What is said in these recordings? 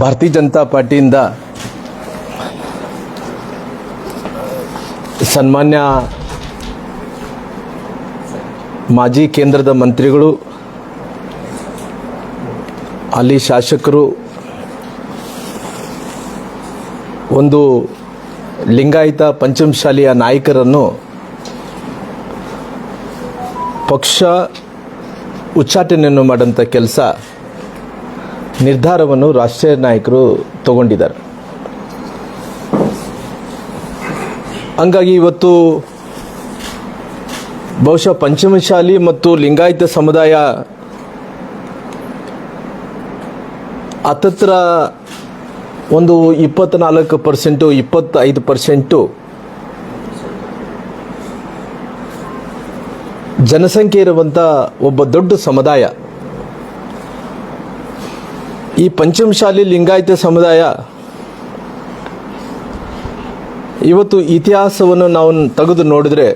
ಭಾರತೀಯ ಜನತಾ ಪಾರ್ಟಿಯಿಂದ ಸನ್ಮಾನ್ಯ ಮಾಜಿ ಕೇಂದ್ರದ ಮಂತ್ರಿಗಳು, ಅಲ್ಲಿ ಶಾಸಕರು, ಒಂದು ಲಿಂಗಾಯತ ಪಂಚಮಶಾಲಿಯ ನಾಯಕರನ್ನು ಪಕ್ಷ ಉಚ್ಚಾಟನೆಯನ್ನು ಮಾಡೋಂಥ ಕೆಲಸ ನಿರ್ಧಾರವನ್ನು ರಾಷ್ಟ್ರೀಯ ನಾಯಕರು ತಗೊಂಡಿದ್ದಾರೆ. ಹಂಗಾಗಿ ಇವತ್ತು ಬಹುಶಃ ಪಂಚಮಶಾಲಿ ಮತ್ತು ಲಿಂಗಾಯತ ಸಮುದಾಯ ಹತ್ತತ್ರ ಒಂದು ಇಪ್ಪತ್ತ್ನಾಲ್ಕು ಪರ್ಸೆಂಟು, ಇಪ್ಪತ್ತೈದು ಪರ್ಸೆಂಟು ಜನಸಂಖ್ಯೆ ಇರುವಂಥ ಒಬ್ಬ ದೊಡ್ಡ ಸಮುದಾಯ. ಈ ಪಂಚಮಶಾಲಿ ಲಿಂಗಾಯತ ಸಮುದಾಯ ಇವತ್ತು ಇತಿಹಾಸವನ್ನು ನಾವು ತೆಗೆದು ನೋಡಿದ್ರೆ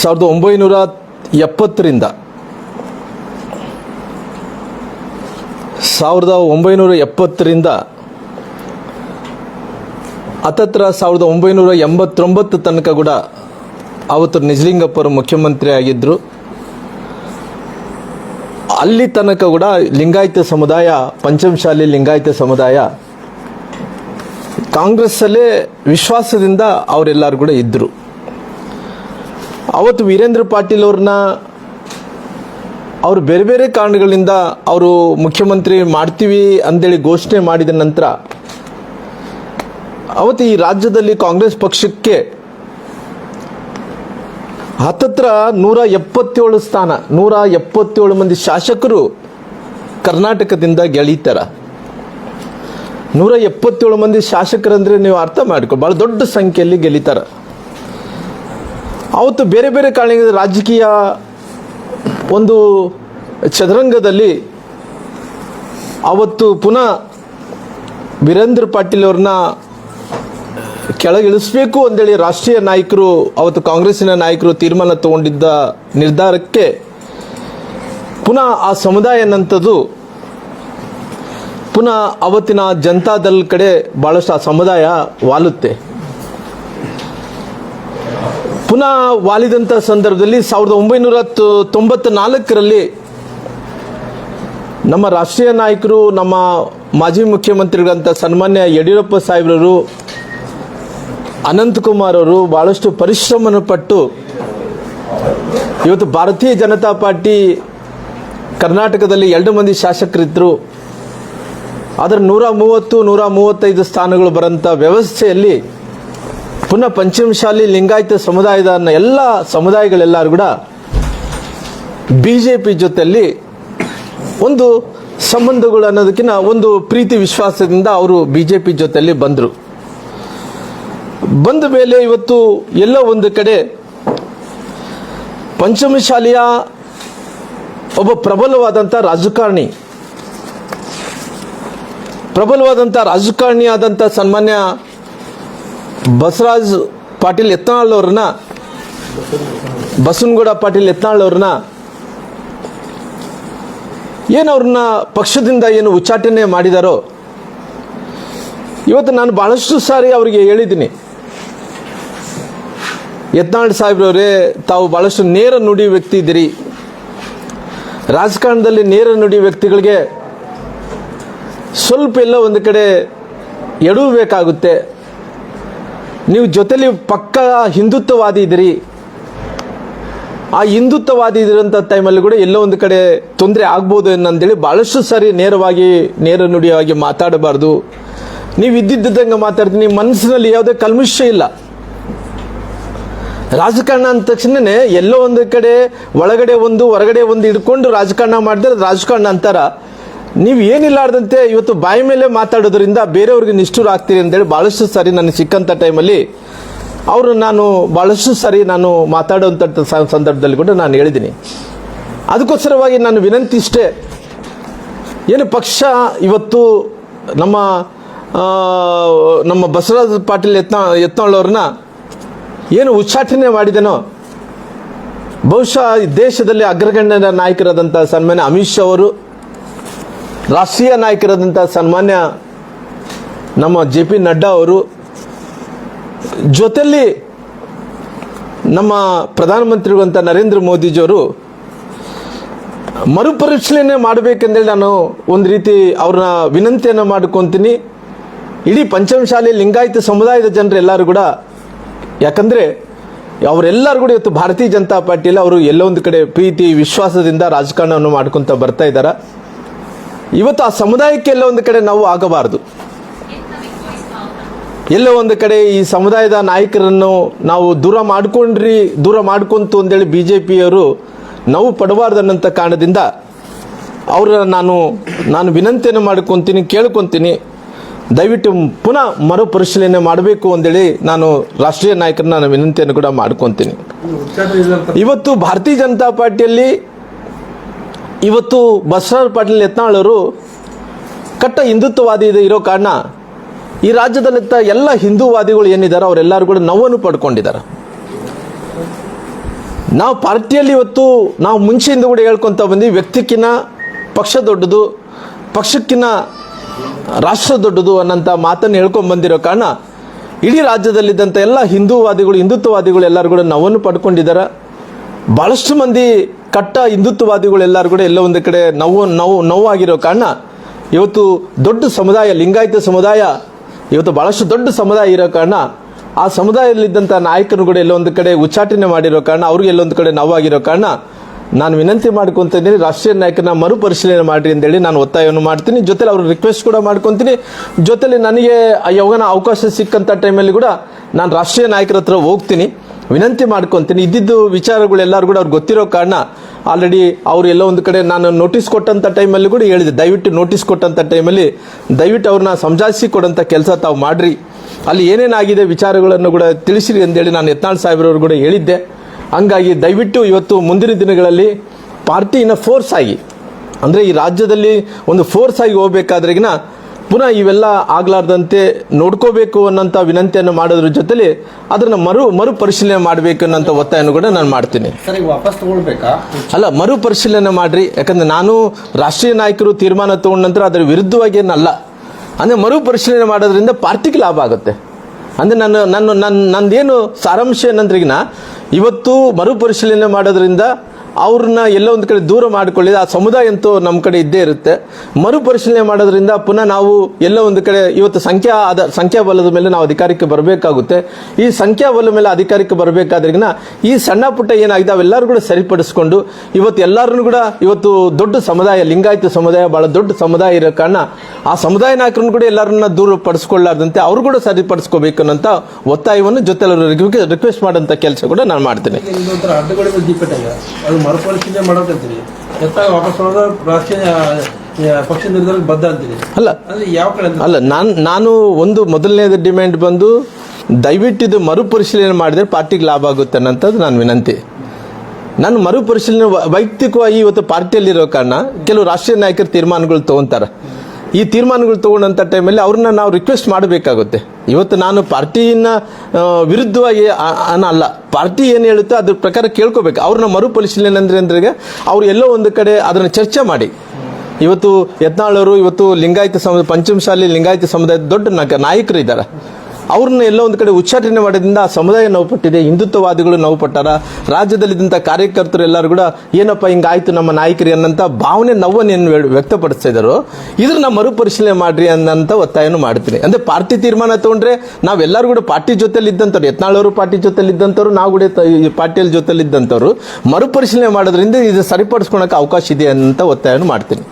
ಸಾವಿರದ ಒಂಬೈನೂರ ಎಪ್ಪತ್ತರಿಂದ ಸಾವಿರದ ಒಂಬೈನೂರ ಎಪ್ಪತ್ತರಿಂದ ಅತತ್ರ ಸಾವಿರದ ಒಂಬೈನೂರ ಎಂಬತ್ತೊಂಬತ್ತು ತನಕ ಕೂಡ ಅವತ್ತು ನಿಜಲಿಂಗಪ್ಪರು ಮುಖ್ಯಮಂತ್ರಿ ಆಗಿದ್ದರು ಅಲ್ಲಿ ತನಕ ಕೂಡ ಲಿಂಗಾಯತ ಸಮುದಾಯ, ಪಂಚಮಶಾಲಿ ಲಿಂಗಾಯತ ಸಮುದಾಯ, ಕಾಂಗ್ರೆಸ್ಸಲ್ಲೇ ವಿಶ್ವಾಸದಿಂದ ಅವರೆಲ್ಲರೂ ಕೂಡ ಇದ್ದರು ಅವತ್ತು ವೀರೇಂದ್ರ ಪಾಟೀಲ್ ಅವ್ರನ್ನ ಅವರು ಬೇರೆ ಬೇರೆ ಕಾರಣಗಳಿಂದ ಅವರು ಮುಖ್ಯಮಂತ್ರಿ ಮಾಡ್ತೀವಿ ಅಂತೇಳಿ ಘೋಷಣೆ ಮಾಡಿದ ನಂತರ, ಅವತ್ತು ಈ ರಾಜ್ಯದಲ್ಲಿ ಕಾಂಗ್ರೆಸ್ ಪಕ್ಷಕ್ಕೆ ಹತ್ತತ್ರ ನೂರ ಎಪ್ಪತ್ತೇಳು ಸ್ಥಾನ, ನೂರ ಎಪ್ಪತ್ತೇಳು ಮಂದಿ ಶಾಸಕರು ಕರ್ನಾಟಕದಿಂದ ಗೆಳೀತಾರ. ನೂರ ಎಪ್ಪತ್ತೇಳು ಮಂದಿ ಶಾಸಕರಂದ್ರೆ ನೀವು ಅರ್ಥ ಮಾಡ್ಕೊ ಭಾಳ ದೊಡ್ಡ ಸಂಖ್ಯೆಯಲ್ಲಿ ಗೆಲ್ಲಿತಾರ ಅವತ್ತು ಬೇರೆ ಬೇರೆ ಕಾರಣಗಳಿಂದ ರಾಜಕೀಯ ಒಂದು ಚದರಂಗದಲ್ಲಿ ಅವತ್ತು ಪುನಃ ವೀರೇಂದ್ರ ಪಾಟೀಲ್ ಅವ್ರನ್ನ ಕೆಳಗಿಳಿಸ್ಬೇಕು ಅಂತೇಳಿ ರಾಷ್ಟ್ರೀಯ ನಾಯಕರು, ಅವತ್ತು ಕಾಂಗ್ರೆಸ್ಸಿನ ನಾಯಕರು ತೀರ್ಮಾನ ತಗೊಂಡಿದ್ದ ನಿರ್ಧಾರಕ್ಕೆ ಪುನಃ ಆ ಸಮುದಾಯ ಅನ್ನಂಥದ್ದು ಪುನಃ ಅವತ್ತಿನ ಜನತಾದಲ್ ಕಡೆ ಭಾಳಷ್ಟು ಆ ಸಮುದಾಯ ವಾಲುತ್ತೆ. ಪುನಃ ವಾಲಿದಂಥ ಸಂದರ್ಭದಲ್ಲಿ ಸಾವಿರದ ಒಂಬೈನೂರ ತೊಂಬತ್ತ ನಾಲ್ಕರಲ್ಲಿ ನಮ್ಮ ರಾಷ್ಟ್ರೀಯ ನಾಯಕರು, ನಮ್ಮ ಮಾಜಿ ಮುಖ್ಯಮಂತ್ರಿಗಳಂತ ಸನ್ಮಾನ್ಯ ಯಡಿಯೂರಪ್ಪ ಸಾಹೇಬ್ರವರು ಅನಂತಕುಮಾರ್ ಅವರು ಭಾಳಷ್ಟು ಪರಿಶ್ರಮನ ಪಟ್ಟು ಇವತ್ತು ಭಾರತೀಯ ಜನತಾ ಪಾರ್ಟಿ ಕರ್ನಾಟಕದಲ್ಲಿ ಎರಡು ಮಂದಿ ಶಾಸಕರಿದ್ದರು ಅದರ ನೂರ ಮೂವತ್ತು, ನೂರ ಮೂವತ್ತೈದು ಸ್ಥಾನಗಳು ಬರೋಂಥ ವ್ಯವಸ್ಥೆಯಲ್ಲಿ ಪುನಃ ಪಂಚಮಶಾಲಿ ಲಿಂಗಾಯತ ಸಮುದಾಯದ ಎಲ್ಲ ಸಮುದಾಯಗಳೆಲ್ಲರೂ ಕೂಡ ಬಿ ಜೆ ಪಿ ಜೊತೆಯಲ್ಲಿ ಒಂದು ಸಂಬಂಧಗಳು ಅನ್ನೋದಕ್ಕಿಂತ ಒಂದು ಪ್ರೀತಿ ವಿಶ್ವಾಸದಿಂದ ಅವರು ಬಿ ಜೆ ಪಿ ಜೊತೆಯಲ್ಲಿ ಬಂದರು. ಬಂದ ಮೇಲೆ ಇವತ್ತು ಎಲ್ಲ ಒಂದು ಕಡೆ ಪಂಚಮಶಾಲಿಯ ಒಬ್ಬ ಪ್ರಬಲವಾದಂಥ ರಾಜಕಾರಣಿ ಪ್ರಬಲವಾದಂಥ ರಾಜಕಾರಣಿ ಆದಂಥ ಸನ್ಮಾನ್ಯ ಬಸವರಾಜ್ ಪಾಟೀಲ್ ಯತ್ನಾಳ್ ಅವ್ರನ್ನ, ಬಸವನಗೌಡ ಪಾಟೀಲ್ ಯತ್ನಾಳ್ ಅವ್ರನ್ನ ಏನು ಅವ್ರನ್ನ ಪಕ್ಷದಿಂದ ಏನು ಉಚ್ಚಾಟನೆ ಮಾಡಿದಾರೋ, ಇವತ್ತು ನಾನು ಬಹಳಷ್ಟು ಸಾರಿ ಅವರಿಗೆ ಹೇಳಿದ್ದೀನಿ. ಯತ್ನಾಳ್ ಸಾಹೇಬ್ರವರೇ, ತಾವು ಭಾಳಷ್ಟು ನೇರ ನುಡಿ ವ್ಯಕ್ತಿ ಇದ್ದೀರಿ. ರಾಜಕಾರಣದಲ್ಲಿ ನೇರ ನುಡಿ ವ್ಯಕ್ತಿಗಳಿಗೆ ಸ್ವಲ್ಪ ಎಲ್ಲ ಒಂದು ಕಡೆ ಎಡವಬೇಕಾಗುತ್ತೆ ನೀವು ಜೊತೆಲಿ ಪಕ್ಕ ಹಿಂದುತ್ವವಾದಿ ಇದ್ದೀರಿ. ಆ ಹಿಂದುತ್ವವಾದಿ ಇದ್ರಂಥ ಟೈಮಲ್ಲಿ ಕೂಡ ಎಲ್ಲೋ ಒಂದು ಕಡೆ ತೊಂದರೆ ಆಗ್ಬೋದು ಅನ್ನಂದೇಳಿ ಭಾಳಷ್ಟು ಸಾರಿ ನೇರವಾಗಿ, ನೇರ ನುಡಿಯಾಗಿ ಮಾತಾಡಬಾರ್ದು. ನೀವು ಇದ್ದಿದ್ದಂಗೆ ಮಾತಾಡ್ತೀನಿ ನಿಮ್ಮ ಮನಸ್ಸಿನಲ್ಲಿ ಯಾವುದೇ ಕಲ್ಮಿಷ ಇಲ್ಲ. ರಾಜಕಾರಣ ಅಂದ ತಕ್ಷಣನೇ ಎಲ್ಲೋ ಒಂದು ಕಡೆ, ಒಳಗಡೆ ಒಂದು, ಹೊರಗಡೆ ಒಂದು ಹಿಡ್ಕೊಂಡು ರಾಜಕಾರಣ ಮಾಡಿದ್ರೆ ರಾಜಕಾರಣ ಅಂತಾರ. ನೀವು ಏನಿಲ್ಲಾರ್ದಂತೆ ಇವತ್ತು ಬಾಯಿ ಮೇಲೆ ಮಾತಾಡೋದ್ರಿಂದ ಬೇರೆಯವ್ರಿಗೆ ನಿಷ್ಠುರ ಆಗ್ತೀರಿ ಅಂತೇಳಿ ಭಾಳಷ್ಟು ಸಾರಿ ನನಗೆ ಸಿಕ್ಕಂಥ ಟೈಮಲ್ಲಿ ಅವರು ನಾನು ಭಾಳಷ್ಟು ಸಾರಿ ನಾನು ಮಾತಾಡುವಂಥ ಸ- ಸಂದರ್ಭದಲ್ಲಿ ಕೂಡ ನಾನು ಹೇಳಿದ್ದೀನಿ. ಅದಕ್ಕೋಸ್ಕರವಾಗಿ ನಾನು ವಿನಂತಿ ಇಷ್ಟೇ, ಏನು ಪಕ್ಷ ಇವತ್ತು ನಮ್ಮ ನಮ್ಮ ಬಸವರಾಜ ಪಾಟೀಲ್ ಯತ್ನ ಯತ್ನಾಳ್ ಏನು ಉಚ್ಚಾಟನೆ ಮಾಡಿದನೋ? ಬಹುಶಃ ದೇಶದಲ್ಲಿ ಅಗ್ರಗಣ್ಯ ನಾಯಕರಾದಂಥ ಸನ್ಮಾನ್ಯ ಅಮಿತ್ ಶಾ ಅವರು, ರಾಷ್ಟ್ರೀಯ ನಾಯಕರಾದಂಥ ಸನ್ಮಾನ್ಯ ನಮ್ಮ ಜೆ ಪಿ ನಡ್ಡಾ ಅವರು ಜೊತೆಯಲ್ಲಿ ನಮ್ಮ ಪ್ರಧಾನಮಂತ್ರಿಗಳಂತ ನರೇಂದ್ರ ಮೋದಿಜಿಯವರು ಮರುಪರಿಶೀಲನೆ ಮಾಡಬೇಕೆಂದೇಳಿ ನಾನು ಒಂದು ರೀತಿ ಅವ್ರನ್ನ ವಿನಂತಿಯನ್ನು ಮಾಡ್ಕೊತೀನಿ. ಇಡೀ ಪಂಚಮಶಾಲಿ ಲಿಂಗಾಯತ ಸಮುದಾಯದ ಜನರು ಎಲ್ಲರೂ ಕೂಡ ಯಾಕಂದರೆ ಅವರೆಲ್ಲರೂ ಕೂಡ ಇವತ್ತು ಭಾರತೀಯ ಜನತಾ ಪಾರ್ಟಿಯಲ್ಲಿ ಅವರು ಎಲ್ಲೋ ಒಂದು ಕಡೆ ಪ್ರೀತಿ, ವಿಶ್ವಾಸದಿಂದ ರಾಜಕಾರಣವನ್ನು ಮಾಡ್ಕೊತ ಬರ್ತಾ ಇದ್ದಾರೆ. ಇವತ್ತು ಆ ಸಮುದಾಯಕ್ಕೆ ಎಲ್ಲ ಒಂದು ಕಡೆ ನಾವು ಆಗಬಾರದು. ಎಲ್ಲೋ ಒಂದು ಕಡೆ ಈ ಸಮುದಾಯದ ನಾಯಕರನ್ನು ನಾವು ದೂರ ಮಾಡ್ಕೊಂಡ್ರಿ, ದೂರ ಮಾಡ್ಕೊಂತು ಅಂತೇಳಿ ಬಿ ಜೆ ಪಿಯವರು ನಾವು ಪಡಬಾರ್ದನ್ನಂಥ ಕಾರಣದಿಂದ ಅವರ ನಾನು ನಾನು ವಿನಂತಿಯನ್ನು ಮಾಡ್ಕೊತೀನಿ, ಕೇಳ್ಕೊತೀನಿ. ದಯವಿಟ್ಟು ಪುನಃ ಮರುಪರಿಶೀಲನೆ ಮಾಡಬೇಕು ಅಂತೇಳಿ ನಾನು ರಾಷ್ಟ್ರೀಯ ನಾಯಕರನ್ನ ನಾನು ವಿನಂತಿಯನ್ನು ಕೂಡ ಮಾಡ್ಕೊತೀನಿ. ಇವತ್ತು ಭಾರತೀಯ ಜನತಾ ಪಾರ್ಟಿಯಲ್ಲಿ ಇವತ್ತು ಬಸವರಾಜ ಪಾಟೀಲ್ ಯತ್ನಾಳರು ಕಟ್ಟ ಹಿಂದುತ್ವವಾದಿ ಇರೋ ಕಾರಣ ಈ ರಾಜ್ಯದಲ್ಲಿದ್ದ ಎಲ್ಲ ಹಿಂದೂವಾದಿಗಳು ಏನಿದ್ದಾರೆ ಅವರೆಲ್ಲರೂ ಕೂಡ ನೋವನ್ನು ಪಡ್ಕೊಂಡಿದ್ದಾರೆ. ನಾವು ಪಾರ್ಟಿಯಲ್ಲಿ ಇವತ್ತು ನಾವು ಮುಂಚೆಯಿಂದ ಕೂಡ ಹೇಳ್ಕೊತ ಬಂದು ವ್ಯಕ್ತಿಕ್ಕಿನ್ನ ಪಕ್ಷ ದೊಡ್ಡದು, ಪಕ್ಷಕ್ಕಿನ್ನ ರಾಷ್ಟ್ರ ದೊಡ್ಡದು ಅನ್ನೋಂಥ ಮಾತನ್ನು ಹೇಳ್ಕೊಂಡು ಬಂದಿರೋ ಕಾರಣ ಇಡೀ ರಾಜ್ಯದಲ್ಲಿದ್ದಂಥ ಎಲ್ಲ ಹಿಂದೂವಾದಿಗಳು, ಹಿಂದುತ್ವವಾದಿಗಳು ಎಲ್ಲರೂ ಕೂಡ ನೋವನ್ನು ಪಡ್ಕೊಂಡಿದ್ದಾರೆ. ಭಾಳಷ್ಟು ಮಂದಿ ಕಟ್ಟ ಹಿಂದುತ್ವವಾದಿಗಳು ಎಲ್ಲರೂ ಕೂಡ ಎಲ್ಲ ಒಂದು ಕಡೆ ನೋವು ನೋವು, ನೋವಾಗಿರೋ ಕಾರಣ ಇವತ್ತು ದೊಡ್ಡ ಸಮುದಾಯ, ಲಿಂಗಾಯತ ಸಮುದಾಯ ಇವತ್ತು ಭಾಳಷ್ಟು ದೊಡ್ಡ ಸಮುದಾಯ ಇರೋ ಕಾರಣ ಆ ಸಮುದಾಯದಲ್ಲಿದ್ದಂಥ ನಾಯಕರು ಕೂಡ ಎಲ್ಲೊಂದು ಕಡೆ ಉಚ್ಚಾಟನೆ ಮಾಡಿರೋ ಕಾರಣ, ಅವ್ರಿಗೆ ಎಲ್ಲೊಂದು ಕಡೆ ನೋವಾಗಿರೋ ಕಾರಣ ನಾನು ವಿನಂತಿ ಮಾಡ್ಕೊತ ಇದ್ದೀನಿ ರಾಷ್ಟ್ರೀಯ ನಾಯಕನ ಮರುಪರಿಶೀಲನೆ ಮಾಡಿರಿ ಅಂತೇಳಿ ನಾನು ಒತ್ತಾಯವನ್ನು ಮಾಡ್ತೀನಿ. ಜೊತೆಲಿ ಅವ್ರ ರಿಕ್ವೆಸ್ಟ್ ಕೂಡ ಮಾಡ್ಕೊತೀನಿ. ಜೊತೆಲಿ ನನಗೆ ಯಾವಾಗ ಅವಕಾಶ ಸಿಕ್ಕಂಥ ಟೈಮಲ್ಲಿ ಕೂಡ ನಾನು ರಾಷ್ಟ್ರೀಯ ನಾಯಕರ ಹತ್ರ ಹೋಗ್ತೀನಿ. ವಿನಂತಿ ಮಾಡ್ಕೊತೀನಿ. ಇದ್ದಿದ್ದು ವಿಚಾರಗಳು ಎಲ್ಲರೂ ಕೂಡ ಅವ್ರಿಗೆ ಗೊತ್ತಿರೋ ಕಾರಣ ಆಲ್ರೆಡಿ ಅವರು ಎಲ್ಲ ಒಂದು ಕಡೆ ನಾನು ನೋಟಿಸ್ ಕೊಟ್ಟಂಥ ಟೈಮಲ್ಲಿ ಕೂಡ ಹೇಳಿದೆ. ದಯವಿಟ್ಟು ನೋಟಿಸ್ ಕೊಟ್ಟಂಥ ಟೈಮಲ್ಲಿ ದಯವಿಟ್ಟು ಅವ್ರನ್ನ ಸಮಜಾಯಿಸಿ ಕೊಡೋಂಥ ಕೆಲಸ ತಾವು ಮಾಡ್ರಿ. ಅಲ್ಲಿ ಏನೇನಾಗಿದೆ ವಿಚಾರಗಳನ್ನು ಕೂಡ ತಿಳಿಸಿರಿ ಅಂತೇಳಿ ನಾನು ಯತ್ನಾಳ್ ಸಾಹೇಬ್ರವ್ರು ಕೂಡ ಹೇಳಿದ್ದೆ. ಹಂಗಾಗಿ ದಯವಿಟ್ಟು ಇವತ್ತು ಮುಂದಿನ ದಿನಗಳಲ್ಲಿ ಪಾರ್ಟಿನ ಫೋರ್ಸ್ ಆಗಿ ಅಂದರೆ ಈ ರಾಜ್ಯದಲ್ಲಿ ಒಂದು ಫೋರ್ಸ್ ಆಗಿ ಹೋಗ್ಬೇಕಾದ್ರೆಗಿನ ಪುನಃ ಇವೆಲ್ಲ ಆಗ್ಲಾರ್ದಂತೆ ನೋಡ್ಕೋಬೇಕು ಅನ್ನೋಂಥ ವಿನಂತಿಯನ್ನು ಮಾಡೋದ್ರ ಜೊತೆಲಿ ಅದನ್ನು ಮರು ಮರುಪರಿಶೀಲನೆ ಮಾಡಬೇಕು ಅನ್ನೋಂಥ ಒತ್ತಾಯವನ್ನು ಕೂಡ ನಾನು ಮಾಡ್ತೀನಿ. ವಾಪಸ್ ತಗೊಳ್ಬೇಕಾ? ಅಲ್ಲ ಮರುಪರಿಶೀಲನೆ ಮಾಡ್ರಿ. ಯಾಕಂದ್ರೆ ನಾನು ರಾಷ್ಟ್ರೀಯ ನಾಯಕರು ತೀರ್ಮಾನ ತಗೊಂಡ ನಂತರ ಅದರ ವಿರುದ್ಧವಾಗಿ ಏನಲ್ಲ. ಅಂದರೆ ಮರುಪರಿಶೀಲನೆ ಮಾಡೋದ್ರಿಂದ ಪಾರ್ಟಿಗೆ ಲಾಭ ಆಗುತ್ತೆ. ಅಂದರೆ ನನ್ನ ನನ್ನ ನನ್ನ ನಂದೇನು ಸಾರಾಂಶ ಏನಂದ್ರಿಗಿನ ಇವತ್ತು ಮರುಪರಿಶೀಲನೆ ಮಾಡೋದ್ರಿಂದ ಅವ್ರನ್ನ ಎಲ್ಲೋ ಒಂದು ಕಡೆ ದೂರ ಮಾಡಿಕೊಳ್ಳಿ. ಆ ಸಮುದಾಯ ಅಂತೂ ನಮ್ಮ ಕಡೆ ಇದ್ದೇ ಇರುತ್ತೆ. ಮರುಪರಿಶೀಲನೆ ಮಾಡೋದ್ರಿಂದ ಪುನಃ ನಾವು ಎಲ್ಲೋ ಒಂದು ಕಡೆ ಇವತ್ತು ಸಂಖ್ಯಾ ಆದ ಸಂಖ್ಯಾಬಲದ ಮೇಲೆ ನಾವು ಅಧಿಕಾರಕ್ಕೆ ಬರಬೇಕಾಗುತ್ತೆ. ಈ ಸಂಖ್ಯಾಬಲ ಮೇಲೆ ಅಧಿಕಾರಕ್ಕೆ ಬರಬೇಕಾದ್ರಿಗಿನ ಈ ಸಣ್ಣ ಪುಟ್ಟ ಏನಾಗಿದೆ ಅವೆಲ್ಲರೂ ಕೂಡ ಸರಿಪಡಿಸ್ಕೊಂಡು ಇವತ್ತು ಎಲ್ಲರನ್ನು ಕೂಡ ಇವತ್ತು ದೊಡ್ಡ ಸಮುದಾಯ, ಲಿಂಗಾಯತ ಸಮುದಾಯ, ಬಹಳ ದೊಡ್ಡ ಸಮುದಾಯ ಇರೋ ಕಾರಣ ಆ ಸಮುದಾಯ ನಾಯಕರನ್ನು ಕೂಡ ಎಲ್ಲರನ್ನ ದೂರ ಪಡಿಸ್ಕೊಳ್ಳಾರ್ದಂತೆ ಅವರು ಕೂಡ ಸರಿಪಡಿಸ್ಕೋಬೇಕು ಅನ್ನೋಂಥ ಒತ್ತಾಯವನ್ನು ಜೊತೆ ರಿಕ್ವೆಸ್ಟ್ ಮಾಡೋಂಥ ಕೆಲಸ ಕೂಡ ನಾನು ಮಾಡ್ತೀನಿ. ಮರುಪರಿಶೀಲನೆ ಮಾಡೋಕಂತೀರಿ ಎತ್ತಾಗ ವಾಪಸ್ ಮಾಡೋದು ರಾಷ್ಟ್ರೀಯ ಪಕ್ಷ ನಿರ್ಧಾರಕ್ಕೆ ಬದ್ಧ ಅಂತೀರಿ. ಅಲ್ಲ. ಅಂದ್ರೆ ಯಾವ ಕಡೆ ಅಲ್ಲ ನಾನು ನಾನು ಒಂದು ಮೊದಲನೇದು ಡಿಮ್ಯಾಂಡ್ ಬಂದು ದಯವಿಟ್ಟು ಇದು ಮರುಪರಿಶೀಲನೆ ಮಾಡಿದ್ರೆ ಪಾರ್ಟಿಗೆ ಲಾಭ ಆಗುತ್ತೆ ಅನ್ನೋಂಥದ್ದು ನಾನು ವಿನಂತಿ. ನಾನು ಮರುಪರಿಶೀಲನೆ ವೈಯಕ್ತಿಕವಾಗಿ ಇವತ್ತು ಪಾರ್ಟಿಯಲ್ಲಿರೋ ಕಾರಣ ಕೆಲವು ರಾಷ್ಟ್ರೀಯ ನಾಯಕರು ತೀರ್ಮಾನಗಳು ತಗೊಂತಾರೆ. ಈ ತೀರ್ಮಾನಗಳು ತಗೊಂಡಂಥ ಟೈಮಲ್ಲಿ ಅವ್ರನ್ನ ನಾವು ರಿಕ್ವೆಸ್ಟ್ ಮಾಡಬೇಕಾಗುತ್ತೆ. ಇವತ್ತು ನಾನು ಪಾರ್ಟಿನ ವಿರುದ್ಧವಾಗಿ ಅಲ್ಲ, ಪಾರ್ಟಿ ಏನು ಹೇಳುತ್ತೋ ಅದ್ರ ಪ್ರಕಾರ ಕೇಳ್ಕೋಬೇಕು. ಅವ್ರನ್ನ ಮರುಪರಿಶೀಲನೆ ಅಂದ್ರೆ ಅಂದ್ರೆ ಅವ್ರು ಎಲ್ಲೋ ಒಂದು ಕಡೆ ಅದನ್ನು ಚರ್ಚೆ ಮಾಡಿ. ಇವತ್ತು ಯತ್ನಾಳರು, ಇವತ್ತು ಲಿಂಗಾಯತ ಸಮುದಾಯ ಪಂಚಮಶಾಲಿ ಲಿಂಗಾಯತ ಸಮುದಾಯದ ದೊಡ್ಡ ನಾಯಕ- ನಾಯಕರು ಇದ್ದಾರೆ ಅವ್ರನ್ನ ಎಲ್ಲೋ ಒಂದು ಕಡೆ ಉಚ್ಚಾಟನೆ ಮಾಡೋದ್ರಿಂದ ಸಮುದಾಯ ನೋವು ಪಟ್ಟಿದೆ, ಹಿಂದುತ್ವವಾದಿಗಳು ನೋವು ಪಟ್ಟಾರ. ರಾಜ್ಯದಲ್ಲಿದ್ದಂಥ ಕಾರ್ಯಕರ್ತರು ಎಲ್ಲರೂ ಕೂಡ ಏನಪ್ಪ ಹಿಂಗಾಯ್ತು ನಮ್ಮ ನಾಯಕರಿ ಅನ್ನಂತ ಭಾವನೆ ನೋವನ್ನು ವ್ಯಕ್ತಪಡಿಸ್ತಾ ಇದ್ದಾರೋ. ಇದ್ರನ್ನ ಮರುಪರಿಶೀಲನೆ ಮಾಡ್ರಿ ಅನ್ನಂತ ಒತ್ತಾಯವನ್ನು ಮಾಡ್ತೀನಿ. ಅಂದ್ರೆ ಪಾರ್ಟಿ ತೀರ್ಮಾನ ತಗೊಂಡ್ರೆ ನಾವೆಲ್ಲರೂ ಕೂಡ ಪಾರ್ಟಿ ಜೊತೆಲಿ ಇದ್ದಂಥವ್ರು ಯತ್ನಾಳವರು ಪಾರ್ಟಿ ಜೊತೆಲಿ ಇದ್ದಂಥವ್ರು ನಾವು ಕೂಡ ಪಾರ್ಟಿಯಲ್ಲಿ ಜೊತೆಲಿ ಇದ್ದಂಥವ್ರು ಮರುಪರಿಶೀಲನೆ ಮಾಡೋದ್ರಿಂದ ಇದು ಸರಿಪಡಿಸ್ಕೊಳಕ್ಕೆ ಅವಕಾಶ ಇದೆ ಅಂತ ಒತ್ತಾಯವನ್ನು ಮಾಡ್ತೀನಿ.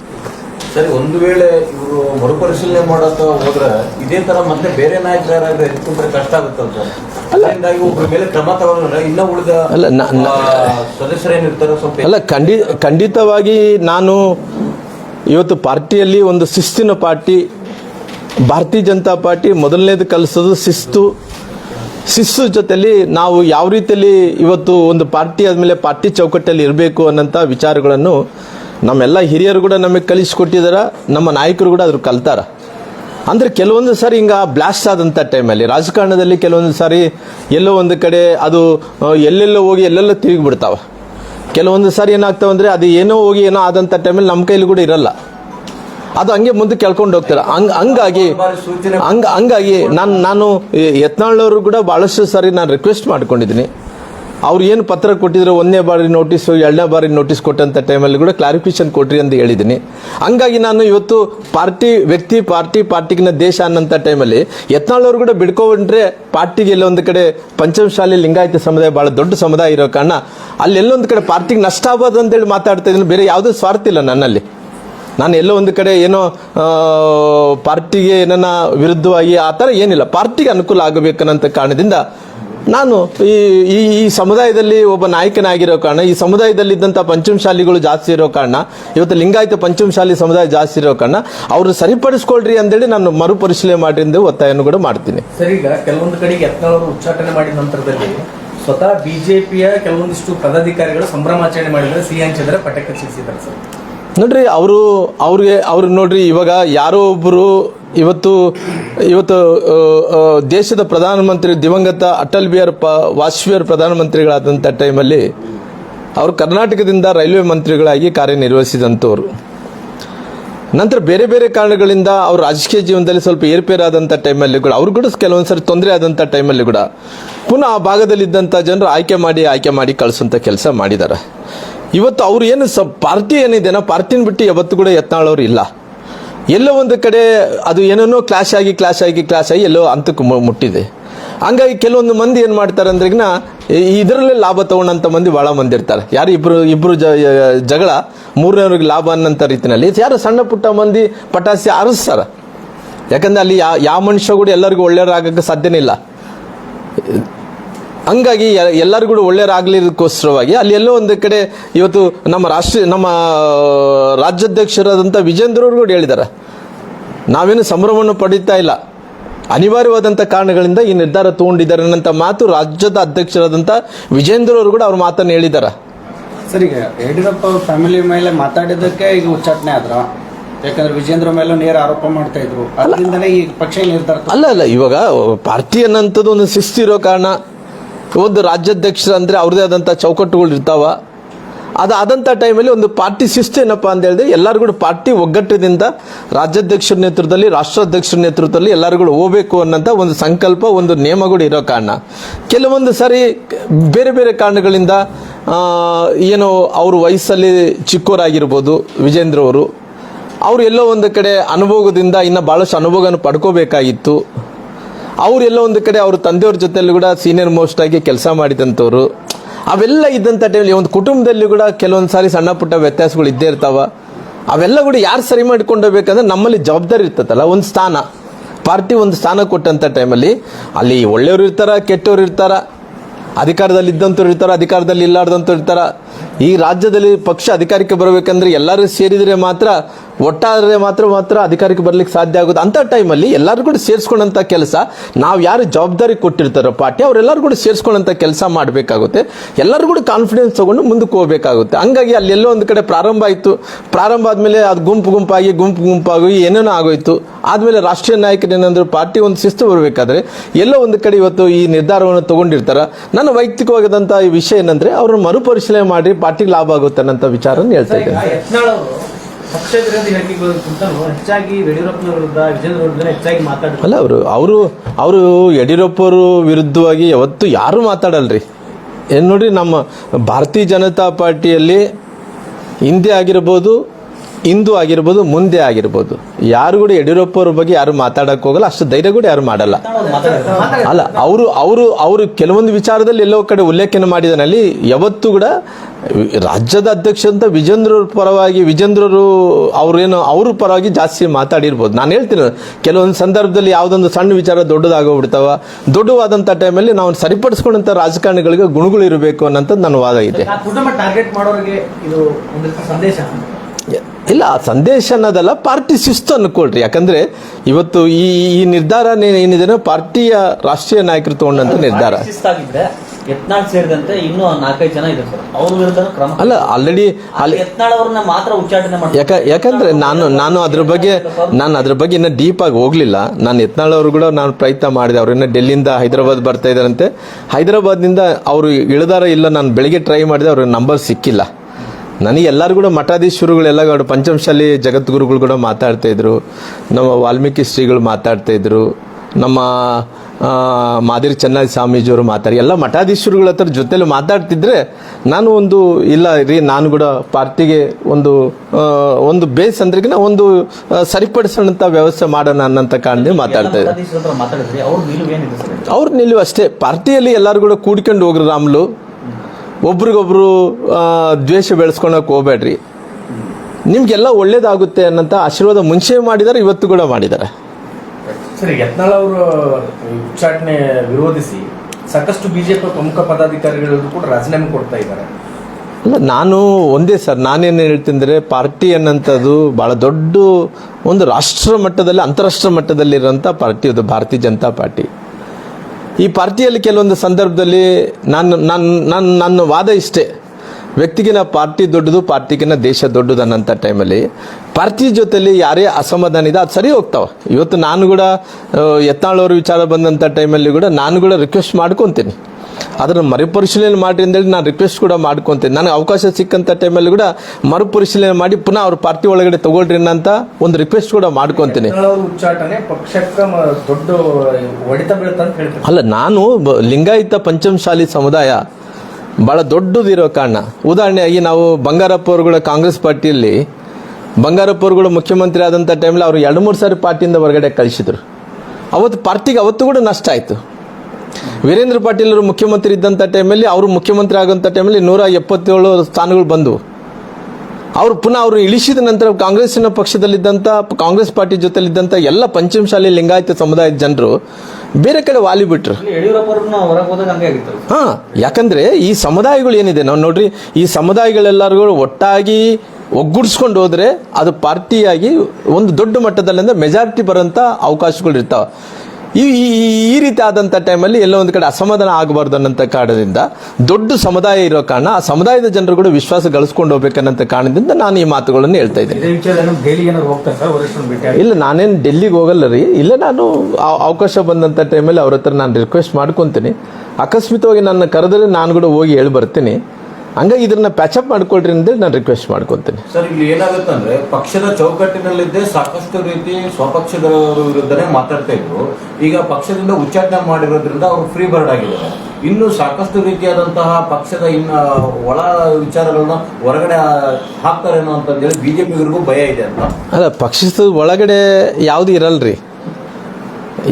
ಸರಿ ಒಂದು ವೇಳೆ ಇವರು ಮರುಪರಿಶೀಲನೆ ಮಾಡಕ ಹೋದ್ರೆ ಇದೇ ತರ ಮತ್ತೆ ಬೇರೆ ನಾಯಕರು ಯಾರಾದ್ರೆ ಎತ್ಕೊಂಡ್ರೆ ಕಷ್ಟ ಆಗುತ್ತೆ ಸರ್ ಅದರಿಂದಾಗಿ ಒಬ್ಬರ ಮೇಲೆ ಕ್ರಮ ತಗೊಂಡ್ರೆ ಇನ್ನ ಉಳಿದ ಸದಸ್ಯರೇನಿರ್ತಾರೋ ಸ್ವಲ್ಪ ಅಲ್ಲ ಖಂಡಿ ಖಂಡಿತವಾಗಿ ನಾನು ಇವತ್ತು ಪಾರ್ಟಿಯಲ್ಲಿ ಒಂದು ಶಿಸ್ತಿನ ಪಾರ್ಟಿ ಭಾರತೀಯ ಜನತಾ ಪಾರ್ಟಿ ಮೊದಲನೇದು ಕಲಿಸೋದು ಶಿಸ್ತು. ಶಿಸ್ತು ಜೊತೆಯಲ್ಲಿ ನಾವು ಯಾವ ರೀತಿಯಲ್ಲಿ ಇವತ್ತು ಒಂದು ಪಾರ್ಟಿ ಆದಮೇಲೆ ಪಾರ್ಟಿ ಚೌಕಟ್ಟಲ್ಲಿ ಇರಬೇಕು ಅನ್ನೋಂಥ ವಿಚಾರಗಳನ್ನು ನಮ್ಮೆಲ್ಲ ಹಿರಿಯರು ಕೂಡ ನಮಗೆ ಕಲಿಸ್ಕೊಟ್ಟಿದ್ದಾರೆ ನಮ್ಮ ನಾಯಕರು ಕೂಡ ಅದ್ರ ಕಲ್ತಾರ. ಅಂದರೆ ಕೆಲವೊಂದು ಸಾರಿ ಹಿಂಗೆ ಬ್ಲಾಸ್ಟ್ ಆದಂಥ ಟೈಮಲ್ಲಿ ರಾಜಕಾರಣದಲ್ಲಿ ಕೆಲವೊಂದು ಸಾರಿ ಎಲ್ಲೋ ಒಂದು ಕಡೆ ಅದು ಎಲ್ಲೆಲ್ಲೋ ಹೋಗಿ ಎಲ್ಲೆಲ್ಲೋ ತಿರುಗಿ ಬಿಡ್ತಾವ ಕೆಲವೊಂದು ಸಾರಿ ಏನಾಗ್ತಾವ ಅಂದರೆ ಅದು ಏನೋ ಹೋಗಿ ಏನೋ ಆದಂಥ ಟೈಮಲ್ಲಿ ನಮ್ಮ ಕೈಲಿ ಕೂಡ ಇರಲ್ಲ. ಅದು ಹಂಗೆ ಮುಂದೆ ಕೇಳ್ಕೊಂಡು ಹೋಗ್ತಾರೆ. ಹಂಗೆ, ಹಂಗಾಗಿ, ಹಂಗ, ಹಂಗಾಗಿ ನಾನು ನಾನು ಯತ್ನಾಳ್ ಕೂಡ ಬಹಳಷ್ಟು ಸಾರಿ ನಾನು ರಿಕ್ವೆಸ್ಟ್ ಮಾಡ್ಕೊಂಡಿದ್ದೀನಿ. ಅವ್ರು ಏನು ಪತ್ರ ಕೊಟ್ಟಿದ್ರು ಒಂದನೇ ಬಾರಿ ನೋಟಿಸ್ ಎರಡನೇ ಬಾರಿ ನೋಟಿಸ್ ಕೊಟ್ಟಂತ ಟೈಮಲ್ಲಿ ಕೂಡ ಕ್ಲಾರಿಫಿಕೇಶನ್ ಕೊಟ್ರಿ ಅಂತ ಹೇಳಿದ್ದೀನಿ. ಹಂಗಾಗಿ ನಾನು ಇವತ್ತು ಪಾರ್ಟಿ, ವ್ಯಕ್ತಿ, ಪಾರ್ಟಿ ಪಾರ್ಟಿಗಿನ ದೇಶ ಅನ್ನೋಂಥ ಟೈಮಲ್ಲಿ ಯತ್ನಾಳವ್ರು ಕೂಡ ಬಿಡ್ಕೊಂಡ್ರೆ ಪಾರ್ಟಿಗೆ ಎಲ್ಲೊಂದು ಕಡೆ ಪಂಚಮಶಾಲಿ ಲಿಂಗಾಯತ ಸಮುದಾಯ ಬಹಳ ದೊಡ್ಡ ಸಮುದಾಯ ಇರೋ ಕಾರಣ ಅಲ್ಲಿ ಎಲ್ಲೊಂದು ಕಡೆ ಪಾರ್ಟಿಗೆ ನಷ್ಟ ಆಗ್ಬೋದು ಅಂತೇಳಿ ಮಾತಾಡ್ತಾ ಇದ್ದೀನಿ. ಬೇರೆ ಯಾವುದೂ ಸ್ವಾರ್ಥ ಇಲ್ಲ ನನ್ನಲ್ಲಿ. ನಾನು ಎಲ್ಲೋ ಒಂದು ಕಡೆ ಏನೋ ಪಾರ್ಟಿಗೆ ಏನನ್ನ ವಿರುದ್ಧವಾಗಿ ಆ ಥರ ಏನಿಲ್ಲ. ಪಾರ್ಟಿಗೆ ಅನುಕೂಲ ಆಗಬೇಕನ್ನಂತ ಕಾರಣದಿಂದ ನಾನು ಈ ಈ ಈ ಸಮುದಾಯದಲ್ಲಿ ಒಬ್ಬ ನಾಯಕನಾಗಿರೋ ಕಾರಣ ಈ ಸಮುದಾಯದಲ್ಲಿ ಇದ್ದಂಥ ಪಂಚಮಶಾಲಿಗಳು ಜಾಸ್ತಿ ಇರೋ ಕಾರಣ ಇವತ್ತು ಲಿಂಗಾಯತ ಪಂಚಮಶಾಲಿ ಸಮುದಾಯ ಜಾಸ್ತಿ ಇರೋ ಕಾರಣ ಅವರು ಸರಿಪಡಿಸ್ಕೊಳ್ರಿ ಅಂತೇಳಿ ನಾನು ಮರುಪರಿಶೀಲನೆ ಮಾಡಿ ಎಂದು ಒತ್ತಾಯವನ್ನು ಕೂಡ ಮಾಡ್ತೀನಿ. ಸರಿ ಈಗ ಕೆಲವೊಂದು ಕಡೆಗೆ ಯತ್ನಾಳವರು ಉಚ್ಚಾಟನೆ ಮಾಡಿದ ನಂತರದಲ್ಲಿ ಸ್ವತಃ ಬಿಜೆಪಿಯ ಕೆಲವೊಂದಿಷ್ಟು ಪದಾಧಿಕಾರಿಗಳು ಸಂಭ್ರಮಾಚರಣೆ ಮಾಡಿದ್ರೆ ಸಿಎಂ ಚಂದ್ರ ಪಟಕ್ಕೆ ಸಿಕ್ಕಿದ್ದಾರೆ ಸರ್. ನೋಡ್ರಿ ಅವರು ಅವ್ರಿಗೆ ಅವ್ರಿಗೆ ನೋಡ್ರಿ ಇವಾಗ ಯಾರೋ ಒಬ್ಬರು ಇವತ್ತು ಇವತ್ತು ದೇಶದ ಪ್ರಧಾನಮಂತ್ರಿ ದಿವಂಗತ ಅಟಲ್ ಬಿಹಾರ್ ಪ, ವಾಜಪೇಯಿ ಪ್ರಧಾನಮಂತ್ರಿಗಳಾದಂಥ ಟೈಮಲ್ಲಿ ಅವರು ಕರ್ನಾಟಕದಿಂದ ರೈಲ್ವೆ ಮಂತ್ರಿಗಳಾಗಿ ಕಾರ್ಯನಿರ್ವಹಿಸಿದಂಥವ್ರು. ನಂತರ ಬೇರೆ ಬೇರೆ ಕಾರಣಗಳಿಂದ ಅವರು ರಾಜಕೀಯ ಜೀವನದಲ್ಲಿ ಸ್ವಲ್ಪ ಏರ್ಪೇರಾದಂಥ ಟೈಮಲ್ಲಿ ಕೂಡ, ಅವ್ರು ಕೂಡ ಕೆಲವೊಂದು ಸರಿ ತೊಂದರೆ ಆದಂಥ ಟೈಮಲ್ಲಿ ಕೂಡ ಪುನಃ ಆ ಭಾಗದಲ್ಲಿದ್ದಂಥ ಜನರು ಆಯ್ಕೆ ಮಾಡಿ ಆಯ್ಕೆ ಮಾಡಿ ಕಳಿಸುವಂಥ ಕೆಲಸ ಮಾಡಿದ್ದಾರೆ ಇವತ್ತು ಅವ್ರು ಏನು ಸ, ಪಾರ್ಟಿ ಏನಿದೆನೋ ಪಾರ್ಟಿನ ಬಿಟ್ಟು ಯಾವತ್ತು ಕೂಡ ಯತ್ನಾಳವ್ರು ಇಲ್ಲ. ಎಲ್ಲೋ ಒಂದು ಕಡೆ ಅದು ಏನೇನೋ ಕ್ಲಾಶ್ ಆಗಿ ಕ್ಲಾಶ್ ಆಗಿ ಕ್ಲಾಶ್ ಆಗಿ ಎಲ್ಲೋ ಅಂತಕ್ಕೆ ಮುಟ್ಟಿದೆ. ಹಂಗಾಗಿ ಕೆಲವೊಂದು ಮಂದಿ ಏನು ಮಾಡ್ತಾರೆ ಅಂದ್ರೆಗಿನ ಇದರಲ್ಲೇ ಲಾಭ ತಗೊಂಡಂತ ಮಂದಿ ಭಾಳ ಮಂದಿ ಇರ್ತಾರೆ. ಯಾರು ಇಬ್ರು ಜ ಜಗಳ, ಮೂರನೇವ್ರಿಗೆ ಲಾಭ ಅನ್ನಂತ ರೀತಿಯಲ್ಲಿ ಯಾರು ಸಣ್ಣ ಪುಟ್ಟ ಮಂದಿ ಪಟಾಸಿ ಆರಿಸ್ತಾರ. ಯಾಕಂದ್ರೆ ಅಲ್ಲಿ ಯಾ, ಯಾವ ಮನುಷ್ಯ ಕೂಡ ಎಲ್ಲರಿಗೂ ಒಳ್ಳೆಯರಾಗಕ್ಕೆ ಸಾಧ್ಯನೇ ಇಲ್ಲ. ಹಂಗಾಗಿ ಎಲ್ಲರಿಗೂ ಕೂಡ ಒಳ್ಳೆಯರಾಗ್ಲಿಕ್ಕೋಸ್ಕರವಾಗಿ ಅಲ್ಲಿ ಎಲ್ಲೋ ಒಂದು ಕಡೆ ಇವತ್ತು ನಮ್ಮ ರಾಷ್ಟ್ರೀಯ ನಮ್ಮ ರಾಜ್ಯಾಧ್ಯಕ್ಷರಾದಂಥ ವಿಜೇಂದ್ರ ಅವರು ಕೂಡ ಹೇಳಿದ್ದಾರೆ. ನಾವೇನು ಸಂಭ್ರಮವನ್ನು ಪಡೀತಾ ಇಲ್ಲ. ಅನಿವಾರ್ಯವಾದಂಥ ಕಾರಣಗಳಿಂದ ಈ ನಿರ್ಧಾರ ತಗೊಂಡಿದ್ದಾರೆ ಅನ್ನೋಂಥ ಮಾತು ರಾಜ್ಯದ ಅಧ್ಯಕ್ಷರಾದಂಥ ವಿಜೇಂದ್ರ ಅವರು ಕೂಡ ಅವ್ರ ಮಾತನ್ನು ಹೇಳಿದ್ದಾರೆ. ಸರಿ ಈಗ ಯಡಿಯೂರಪ್ಪ ಅವ್ರ ಫ್ಯಾಮಿಲಿ ಮೇಲೆ ಮಾತಾಡಿದ್ದಕ್ಕೆ ಈಗ ಉಚ್ಚಾಟನೆ ಆದ್ರ? ಯಾಕಂದ್ರೆ ವಿಜೇಂದ್ರ ಮೇಲೆ ನೇರ ಆರೋಪ ಮಾಡ್ತಾ ಇದ್ರು. ಅದರಿಂದನೇ ಈ ಪಕ್ಷ ನಿರ್ಧಾರ ಅಲ್ಲ ಅಲ್ಲ ಇವಾಗ ಪಾರ್ಟಿ ಅನ್ನೋಂಥದ್ದು ಒಂದು ಶಿಸ್ತಿರೋ ಕಾರಣ ಒಂದು ರಾಜ್ಯಾಧ್ಯಕ್ಷರು ಅಂದರೆ ಅವ್ರದೇ ಆದಂಥ ಚೌಕಟ್ಟುಗಳು ಇರ್ತಾವ. ಆದಂಥ ಟೈಮಲ್ಲಿ ಒಂದು ಪಾರ್ಟಿ ಶಿಸ್ತು ಏನಪ್ಪ ಅಂತ ಹೇಳಿದ್ರೆ ಎಲ್ಲರೂ ಕೂಡ ಪಾರ್ಟಿ ಒಗ್ಗಟ್ಟಿನಿಂದ ರಾಜ್ಯಾಧ್ಯಕ್ಷರ ನೇತೃತ್ವದಲ್ಲಿ, ರಾಷ್ಟ್ರಾಧ್ಯಕ್ಷರ ನೇತೃತ್ವದಲ್ಲಿ ಎಲ್ಲರೂ ಕೂಡ ಹೋಗಬೇಕು ಅನ್ನೋಂಥ ಒಂದು ಸಂಕಲ್ಪ, ಒಂದು ನಿಯಮಗಳು ಇರೋ ಕಾರಣ. ಕೆಲವೊಂದು ಸಾರಿ ಬೇರೆ ಬೇರೆ ಕಾರಣಗಳಿಂದ ಏನು ಅವ್ರ ವಯಸ್ಸಲ್ಲಿ ಚಿಕ್ಕೋರಾಗಿರ್ಬೋದು ವಿಜೇಂದ್ರ ಅವರು. ಅವರು ಎಲ್ಲೋ ಒಂದು ಕಡೆ ಅನುಭವದಿಂದ ಇನ್ನು ಭಾಳಷ್ಟು ಅನುಭವವನ್ನು ಪಡ್ಕೋಬೇಕಾಗಿತ್ತು. ಅವ್ರು ಎಲ್ಲೋ ಒಂದು ಕಡೆ ಅವ್ರ ತಂದೆಯವ್ರ ಜೊತೆಯಲ್ಲೂ ಕೂಡ ಸೀನಿಯರ್ ಮೋಸ್ಟ್ ಆಗಿ ಕೆಲಸ ಮಾಡಿದಂಥವ್ರು. ಅವೆಲ್ಲ ಇದ್ದಂಥ ಟೈಮಲ್ಲಿ ಒಂದು ಕುಟುಂಬದಲ್ಲಿ ಕೂಡ ಕೆಲವೊಂದು ಸಾರಿ ಸಣ್ಣ ಪುಟ್ಟ ವ್ಯತ್ಯಾಸಗಳು ಇದ್ದೇ ಇರ್ತಾವ. ಅವೆಲ್ಲ ಕೂಡ ಯಾರು ಸರಿ ಮಾಡ್ಕೊಂಡು ಹೋಗ್ಬೇಕಂದ್ರೆ ನಮ್ಮಲ್ಲಿ ಜವಾಬ್ದಾರಿ ಇರ್ತದಲ್ಲ, ಒಂದು ಸ್ಥಾನ. ಪಾರ್ಟಿ ಒಂದು ಸ್ಥಾನ ಕೊಟ್ಟಂಥ ಟೈಮಲ್ಲಿ ಅಲ್ಲಿ ಒಳ್ಳೆಯವರು ಇರ್ತಾರ, ಕೆಟ್ಟವ್ರು ಇರ್ತಾರ, ಅಧಿಕಾರದಲ್ಲಿ ಇದ್ದಂಥವ್ರು ಇರ್ತಾರ, ಅಧಿಕಾರದಲ್ಲಿ ಇಲ್ಲಾರ್ದಂಥವ್ರು ಇರ್ತಾರ. ಈ ರಾಜ್ಯದಲ್ಲಿ ಪಕ್ಷ ಅಧಿಕಾರಕ್ಕೆ ಬರಬೇಕಂದ್ರೆ ಎಲ್ಲರೂ ಸೇರಿದರೆ ಮಾತ್ರ ಒಟ್ಟಾದರೆ ಮಾತ್ರ ಮಾತ್ರ ಅಧಿಕಾರಕ್ಕೆ ಬರ್ಲಿಕ್ಕೆ ಸಾಧ್ಯ ಆಗುತ್ತೆ ಅಂಥ ಟೈಮಲ್ಲಿ ಎಲ್ಲರೂ ಕೂಡ ಸೇರಿಸ್ಕೊಂಡಂತ ಕೆಲಸ. ನಾವು ಯಾರು ಜವಾಬ್ದಾರಿ ಕೊಟ್ಟಿರ್ತಾರೋ ಪಾರ್ಟಿ, ಅವರೆಲ್ಲರೂ ಕೂಡ ಸೇರಿಸ್ಕೊಂಡಂತ ಕೆಲಸ ಮಾಡಬೇಕಾಗುತ್ತೆ. ಎಲ್ಲರೂ ಕೂಡ ಕಾನ್ಫಿಡೆನ್ಸ್ ತಗೊಂಡು ಮುಂದಕ್ಕೆ ಹೋಗ್ಬೇಕಾಗುತ್ತೆ. ಹಂಗಾಗಿ ಅಲ್ಲಿ ಎಲ್ಲೋ ಒಂದು ಕಡೆ ಪ್ರಾರಂಭ ಆಯಿತು. ಪ್ರಾರಂಭ ಆದಮೇಲೆ ಅದು ಗುಂಪು ಗುಂಪಾಗಿ ಗುಂಪು ಗುಂಪಾಗಿ ಏನೇನೋ ಆಗೋಯ್ತು. ಆದಮೇಲೆ ರಾಷ್ಟ್ರೀಯ ನಾಯಕರು ಏನಂದ್ರೆ ಪಾರ್ಟಿ ಒಂದು ಶಿಸ್ತು ಬರಬೇಕಾದ್ರೆ ಎಲ್ಲೋ ಒಂದು ಕಡೆ ಇವತ್ತು ಈ ನಿರ್ಧಾರವನ್ನು ತಗೊಂಡಿರ್ತಾರ. ನನ್ನ ಈ ವಿಷಯ ಏನಂದ್ರೆ ಅವ್ರನ್ನ ಮರುಪರಿಶೀಲನೆ ಮಾಡಿ ಪಾರ್ಟಿಗೆ ಲಾಭ ಆಗುತ್ತೆ ಅನ್ನೋಂಥ ವಿಚಾರನ ಹೇಳ್ತಾ ಇದ್ದೇನೆ. ಅಲ್ಲ, ಅವರು ಅವರು ಅವರು ಯಡಿಯೂರಪ್ಪರು ವಿರುದ್ಧವಾಗಿ ಯಾವತ್ತೂ ಯಾರೂ ಮಾತಾಡಲ್ರಿ. ಏನು ನೋಡಿ ನಮ್ಮ ಭಾರತೀಯ ಜನತಾ ಪಾರ್ಟಿಯಲ್ಲಿ ಹಿಂದೆ ಆಗಿರ್ಬೋದು ಹಿಂದೂ ಆಗಿರ್ಬೋದು, ಮುಂದೆ ಆಗಿರ್ಬೋದು. ಯಾರು ಕೂಡ ಯಡಿಯೂರಪ್ಪವ್ರ ಬಗ್ಗೆ ಯಾರು ಮಾತಾಡಕ್ಕೆ ಹೋಗಲ್ಲ, ಅಷ್ಟು ಧೈರ್ಯ ಕೂಡ ಯಾರು ಮಾಡಲ್ಲ. ಅಲ್ಲ, ಅವರು ಅವರು ಅವರು ಕೆಲವೊಂದು ವಿಚಾರದಲ್ಲಿ ಎಲ್ಲೋ ಕಡೆ ಉಲ್ಲೇಖನ ಮಾಡಿದನಲ್ಲಿ ಯಾವತ್ತೂ ಕೂಡ ರಾಜ್ಯದ ಅಧ್ಯಕ್ಷ ಅಂತ ವಿಜೇಂದ್ರ ಪರವಾಗಿ, ವಿಜೇಂದ್ರರು ಅವ್ರೇನು, ಅವ್ರ ಪರವಾಗಿ ಜಾಸ್ತಿ ಮಾತಾಡಿರ್ಬೋದು. ನಾನು ಹೇಳ್ತೀನಿ, ಕೆಲವೊಂದು ಸಂದರ್ಭದಲ್ಲಿ ಯಾವುದೊಂದು ಸಣ್ಣ ವಿಚಾರ ದೊಡ್ಡದಾಗೋಗ್ಬಿಡ್ತಾವ. ದೊಡ್ಡವಾದಂಥ ಟೈಮಲ್ಲಿ ನಾವು ಸರಿಪಡಿಸ್ಕೊಂಡಂಥ ರಾಜಕಾರಣಿಗಳಿಗೆ ಗುಣಗಳು ಇರಬೇಕು ಅನ್ನೋಂಥದ್ದು ನನ್ನ ವಾದ ಇದೆ. ಇಲ್ಲ ಆ ಸಂದೇಶ ಅನ್ನೋದಲ್ಲ ಪಾರ್ಟಿ ಶಿಸ್ತು ಅನ್ಕೊಳ್ರಿ. ಯಾಕಂದ್ರೆ ಇವತ್ತು ಈ ಈ ನಿರ್ಧಾರ ಏನಿದೆ ಪಾರ್ಟಿಯ ರಾಷ್ಟ್ರೀಯ ನಾಯಕರು ತಗೊಂಡಂತ ನಿರ್ಧಾರ. ಯತ್ನಾಳ್ ಸೇರಿದಂತೆ ಇನ್ನೂ ನಾಲ್ಕೈದು ಜನ ಇದೆ ಸರ್. ಅವ್ರ ವಿರುದ್ಧ ಕ್ರಮ ಅಲ್ಲ ಆಲ್ರೆಡಿ ಅಲ್ಲಿ ಯತ್ನಾಳ್ ಅವ್ರನ್ನ ಮಾತ್ರ ಉಚ್ಚಾಟನೆ ಯಾಕ ಯಾಕಂದ್ರೆ ನಾನು ನಾನು ಅದ್ರ ಬಗ್ಗೆ ನಾನು ಅದ್ರ ಬಗ್ಗೆ ಇನ್ನ ಡೀಪ್ ಆಗಿ ಹೋಗ್ಲಿಲ್ಲ. ನಾನು ಯತ್ನಾಳ್ ಅವರು ಕೂಡ ನಾನು ಪ್ರಯತ್ನ ಮಾಡಿದೆ. ಅವ್ರು ಡೆಲ್ಲಿಂದ ಡೆಲ್ಲಿಯಿಂದ ಹೈದರಾಬಾದ್ ಬರ್ತಾ ಇದ್ದಾರಂತೆ. ಹೈದರಾಬಾದ್ನಿಂದ ಅವರು ಇಳಿದಾರ ಇಲ್ಲ ನಾನು ಬೆಳಿಗ್ಗೆ ಟ್ರೈ ಮಾಡಿದೆ. ಅವ್ರ ನಂಬರ್ ಸಿಕ್ಕಿಲ್ಲ. ನನಗೆ ಎಲ್ಲರೂ ಕೂಡ ಮಠಾಧೀಶ್ವರುಗಳೆಲ್ಲ ಕೂಡ ಪಂಚಮಶಾಲಿ ಜಗದ್ಗುರುಗಳು ಕೂಡ ಮಾತಾಡ್ತಾ ಇದ್ರು. ನಮ್ಮ ವಾಲ್ಮೀಕಿ ಶ್ರೀಗಳು ಮಾತಾಡ್ತಾ ಇದ್ರು. ನಮ್ಮ ಮಾದಿರಿ ಚೆನ್ನಾಗಿ ಸ್ವಾಮೀಜಿಯವರು ಮಾತಾಡಿ ಎಲ್ಲ ಮಠಾಧೀಶ್ವರುಗಳ ಹತ್ರ ಜೊತೆಲಿ ಮಾತಾಡ್ತಿದ್ರೆ ನಾನು ಒಂದು ಇಲ್ಲ ರೀ ನಾನು ಕೂಡ ಪಾರ್ಟಿಗೆ ಒಂದು ಒಂದು ಬೇಸ್ ಅಂದ್ರೆ ಒಂದು ಸರಿಪಡಿಸೋಣಂಥ ವ್ಯವಸ್ಥೆ ಮಾಡೋಣ ಅನ್ನಂತ ಕಾರಣದಿಂದ ಮಾತಾಡ್ತಾ ಇದ್ದೆ ಮಠಾಧೀಶರ ಮಾತಾಡಿದ್ರಿ ಅವ್ರ ನಿಲುವು ಅಷ್ಟೇ. ಪಾರ್ಟಿಯಲ್ಲಿ ಎಲ್ಲರೂ ಕೂಡ ಕೂಡ್ಕೊಂಡು ಹೋಗ್ರು ರಾಮ್ಲು. ಒಬ್ರಿಗೊಬ್ರು ದ್ವೇಷ ಬೆಳೆಸ್ಕೊಳಕ್ ಹೋಗ್ಬೇಡ್ರಿ. ನಿಮ್ಗೆಲ್ಲ ಒಳ್ಳೇದಾಗುತ್ತೆ ಅನ್ನಂತ ಆಶೀರ್ವಾದ ಮುಂಚೆ ಮಾಡಿದಾರೆ ಇವತ್ತು ಕೂಡ ಮಾಡಿದ್ದಾರೆ ಸರಿ ಯತ್ನಾಳ್ ಅವರು ಉಚ್ಚಾಟನೆ ವಿರೋಧಿಸಿ ಸಾಕಷ್ಟು ಬಿಜೆಪಿ ಪ್ರಮುಖ ಪದಾಧಿಕಾರಿಗಳು ಕೂಡ ರಾಜೀನಾಮೆ ಕೊಡ್ತಾ ಇದ್ದಾರೆ. ಅಲ್ಲ ನಾನು ಒಂದೇ ಸರ್ ನಾನೇನು ಹೇಳ್ತೀನಿ ಪಾರ್ಟಿ ಅನ್ನೋಂಥದ್ದು ಭಾಳ ದೊಡ್ಡ ಒಂದು ರಾಷ್ಟ್ರ ಮಟ್ಟದಲ್ಲಿ ಅಂತಾರಾಷ್ಟ್ರ ಮಟ್ಟದಲ್ಲಿರೋಂಥ ಪಾರ್ಟಿ ಅದು ಭಾರತೀಯ ಜನತಾ ಪಾರ್ಟಿ. ಈ ಪಾರ್ಟಿಯಲ್ಲಿ ಕೆಲವೊಂದು ಸಂದರ್ಭದಲ್ಲಿ ನಾನು ನಾನು ನನ್ನ ನನ್ನ ವಾದ ಇಷ್ಟೇ. ವ್ಯಕ್ತಿಗಿನ ಪಾರ್ಟಿ ದೊಡ್ಡದು, ಪಾರ್ಟಿಗಿನ ದೇಶ ದೊಡ್ಡದು ಅನ್ನೋಂಥ ಟೈಮಲ್ಲಿ ಪಾರ್ಟಿ ಜೊತೆಲಿ ಯಾರೇ ಅಸಮಾಧಾನ ಇದೆ ಅದು ಸರಿ ಹೋಗ್ತಾವ. ಇವತ್ತು ನಾನು ಕೂಡ ಎತ್ತಾಳವ್ರ ವಿಚಾರ ಬಂದಂಥ ಟೈಮಲ್ಲಿ ಕೂಡ ನಾನು ಕೂಡ ರಿಕ್ವೆಸ್ಟ್ ಮಾಡ್ಕೊತೀನಿ. ಅದನ್ನು ಮರುಪರಿಶೀಲನೆ ಮಾಡಿ ಅಂತೇಳಿ ನಾನು ರಿಕ್ವೆಸ್ಟ್ ಕೂಡ ಮಾಡ್ಕೊತೀನಿ. ನನಗೆ ಅವಕಾಶ ಸಿಕ್ಕಂಥ ಟೈಮಲ್ಲಿ ಕೂಡ ಮರುಪರಿಶೀಲನೆ ಮಾಡಿ ಪುನಃ ಅವ್ರ ಪಾರ್ಟಿ ಒಳಗಡೆ ತಗೊಳ್ರಿ ಅಂತ ಒಂದು ರಿಕ್ವೆಸ್ಟ್ ಕೂಡ ಮಾಡ್ಕೊತೀನಿ. ಅಲ್ಲ ನಾನು ಲಿಂಗಾಯಿತ ಲಿಂಗಾಯತ ಪಂಚಮಶಾಲಿ ಸಮುದಾಯ ಭಾಳ ದೊಡ್ಡದಿರೋ ಕಾರಣ. ಉದಾಹರಣೆಯಾಗಿ ನಾವು ಬಂಗಾರಪ್ಪ ಅವರುಗಳ ಕಾಂಗ್ರೆಸ್ ಪಾರ್ಟಿಯಲ್ಲಿ ಬಂಗಾರಪ್ಪ ಅವರುಗಳು ಮುಖ್ಯಮಂತ್ರಿ ಆದಂಥ ಟೈಮಲ್ಲಿ ಅವರು ಎರಡು ಮೂರು ಸಾರಿ ಪಾರ್ಟಿಯಿಂದ ಹೊರಗಡೆ ಕಳಿಸಿದ್ರು. ಅವತ್ತು ಪಾರ್ಟಿಗೆ ಅವತ್ತು ಕೂಡ ನಷ್ಟ ಆಯಿತು. ವೀರೇಂದ್ರ ಪಾಟೀಲ್ ಅವರು ಮುಖ್ಯಮಂತ್ರಿ ಇದ್ದಂಥ ಟೈಮಲ್ಲಿ ಅವರು ಮುಖ್ಯಮಂತ್ರಿ ಆಗೋಂಥ ಟೈಮಲ್ಲಿ ನೂರ ಎಪ್ಪತ್ತೇಳು ಸ್ಥಾನಗಳು ಬಂದವು. ಅವರು ಪುನಃ ಅವರು ಇಳಿಸಿದ ನಂತರ ಕಾಂಗ್ರೆಸ್ಸಿನ ಪಕ್ಷದಲ್ಲಿದ್ದಂಥ ಕಾಂಗ್ರೆಸ್ ಪಾರ್ಟಿ ಜೊತೆಲಿದ್ದಂಥ ಎಲ್ಲ ಪಂಚಮಶಾಲಿ ಲಿಂಗಾಯತ ಸಮುದಾಯದ ಜನರು ಬೇರೆ ಕಡೆ ವಾಲಿ ಬಿಟ್ರು. ಯಾಕಂದರೆ ಯಡಿಯೂರಪ್ಪ ಹೊರಗೆ ಹೋದಾಗ ಹಂಗೆ ಆಗಿತ್ತು. ಹಾ ಯಾಕಂದ್ರೆ ಈ ಸಮುದಾಯಗಳು ಏನಿದೆ ನಾವು ನೋಡ್ರಿ ಈ ಸಮುದಾಯಗಳೆಲ್ಲರಿಗೂ ಒಟ್ಟಾಗಿ ಒಗ್ಗೂಡಿಸ್ಕೊಂಡು ಹೋದ್ರೆ ಅದು ಪಾರ್ಟಿಯಾಗಿ ಒಂದು ದೊಡ್ಡ ಮಟ್ಟದಲ್ಲಿಂದ ಮೆಜಾರಿಟಿ ಬರೋಂಥ ಅವಕಾಶಗಳು ಇರ್ತಾವ. ಈ ಈ- ರೀತಿ ಆದಂಥ ಟೈಮಲ್ಲಿ ಎಲ್ಲೋ ಒಂದು ಕಡೆ ಅಸಮಾಧಾನ ಆಗಬಾರ್ದು ಅನ್ನೋಂಥ ಕಾರಣದಿಂದ ದೊಡ್ಡ ಸಮುದಾಯ ಇರೋ ಕಾರಣ ಆ ಸಮುದಾಯದ ಜನರು ಕೂಡ ವಿಶ್ವಾಸ ಗಳಿಸ್ಕೊಂಡು ಹೋಗ್ಬೇಕನ್ನಂಥ ಕಾರಣದಿಂದ ನಾನು ಈ ಮಾತುಗಳನ್ನು ಹೇಳ್ತಾ ಇದ್ದೀನಿ. ಇಲ್ಲ ನಾನೇನು ಡೆಲ್ಲಿಗೆ ಹೋಗಲ್ಲ ರೀ. ಇಲ್ಲ ನಾನು ಅವಕಾಶ ಬಂದಂಥ ಟೈಮಲ್ಲಿ ಅವ್ರ ಹತ್ರ ನಾನು ರಿಕ್ವೆಸ್ಟ್ ಮಾಡ್ಕೊತೀನಿ. ಅಕಸ್ಮಿತವಾಗಿ ನನ್ನ ಕರೆದ್ರೆ ನಾನು ಕೂಡ ಹೋಗಿ ಹೇಳಿ ಬರ್ತೀನಿ ಹಂಗಾಗಿ ಇದನ್ನ ಪ್ಯಾಚಪ್ ಮಾಡ್ಕೊಳ್ರಿ ಅಂತ ನಾನು ರಿಕ್ವೆಸ್ಟ್ ಮಾಡ್ಕೊತೀನಿ. ಸರ್ ಇಲ್ಲಿ ಏನಾಗುತ್ತೆ ಅಂದ್ರೆ ಪಕ್ಷದ ಚೌಕಟ್ಟಿನಲ್ಲಿದ್ದೇ ಸಾಕಷ್ಟು ರೀತಿ ಸ್ವಪಕ್ಷದವರ ವಿರುದ್ಧನೇ ಮಾತಾಡ್ತಾ ಇದ್ರು. ಈಗ ಪಕ್ಷದಿಂದ ಉಚ್ಚಾಟನೆ ಮಾಡಿರೋದ್ರಿಂದ ಅವರು ಫ್ರೀ ಬರ್ಡ್ ಆಗಿದ್ದಾರೆ. ಇನ್ನು ಸಾಕಷ್ಟು ರೀತಿಯಾದಂತಹ ಪಕ್ಷದ ಇನ್ನ ಒಳ ವಿಚಾರಗಳನ್ನ ಹೊರಗಡೆ ಹಾಕ್ತಾರೇನೋ ಅಂತಂದೇಳಿ ಬಿಜೆಪಿಗರಿಗೂ ಭಯ ಇದೆ ಅಂತ. ಅಲ್ಲ ಪಕ್ಷದ ಒಳಗಡೆ ಯಾವ್ದು ಇರಲ್ರಿ?